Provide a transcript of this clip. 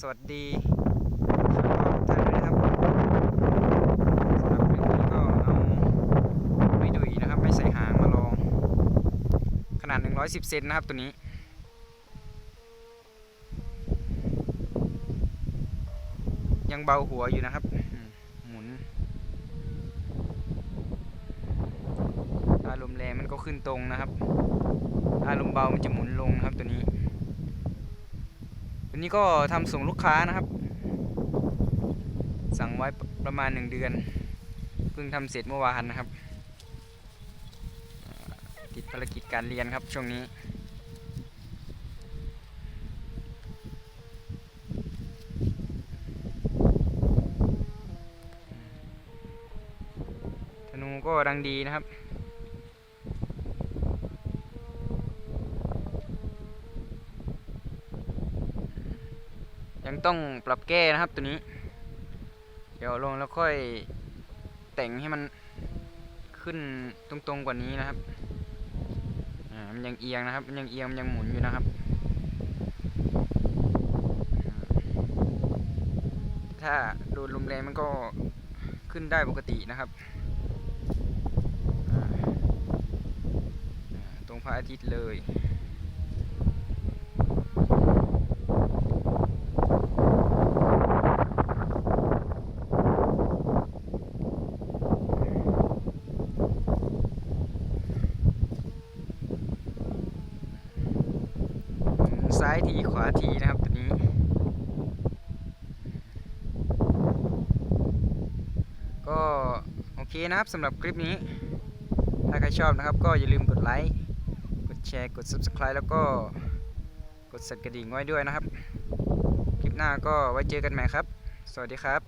สวัสดีท่านด้วยนะครับสำหรับคลิปนี้ก็เอาไม่ดุยนะครับ ไม่ใส่หางมาลอง ขนาด 110 เซนนะครับตัวนี้ยังเบาหัวอยู่นะครับ หมุนถ้าลมแรงมันก็ขึ้นตรงนะครับ ถ้าลมเบามันจะหมุนลงนะครับตัวนี้ วันนี้ก็ทำส่งลูกค้านะครับ สั่งไว้ประมาณหนึ่งเดือน เพิ่งทำเสร็จเมื่อวานนะครับ ติดภารกิจการเรียนครับช่วงนี้ธนูก็ดังดีนะครับ ยังต้องปรับแก้นะครับตัวนี้ เดี๋ยวลงแล้วค่อยแต่งให้มันขึ้นตรงๆกว่านี้นะครับมันยังเอียงนะครับ มันยังเอียงมันยังหมุนอยู่นะครับ ถ้าโดนลมแรงมันก็ขึ้นได้ปกตินะครับ ตรงพระอาทิตย์เลย ซ้ายทีขวาทีนะครับตัวนี้ ก็โอเคนะครับสำหรับคลิปนี้ ถ้าใครชอบนะครับ ก็อย่าลืมกดไลค์ กดแชร์ กด Subscribe แล้วก็กดสั่นกระดิ่งไว้ด้วยนะครับ คลิปหน้าก็ไว้เจอกันใหม่ครับ สวัสดีครับ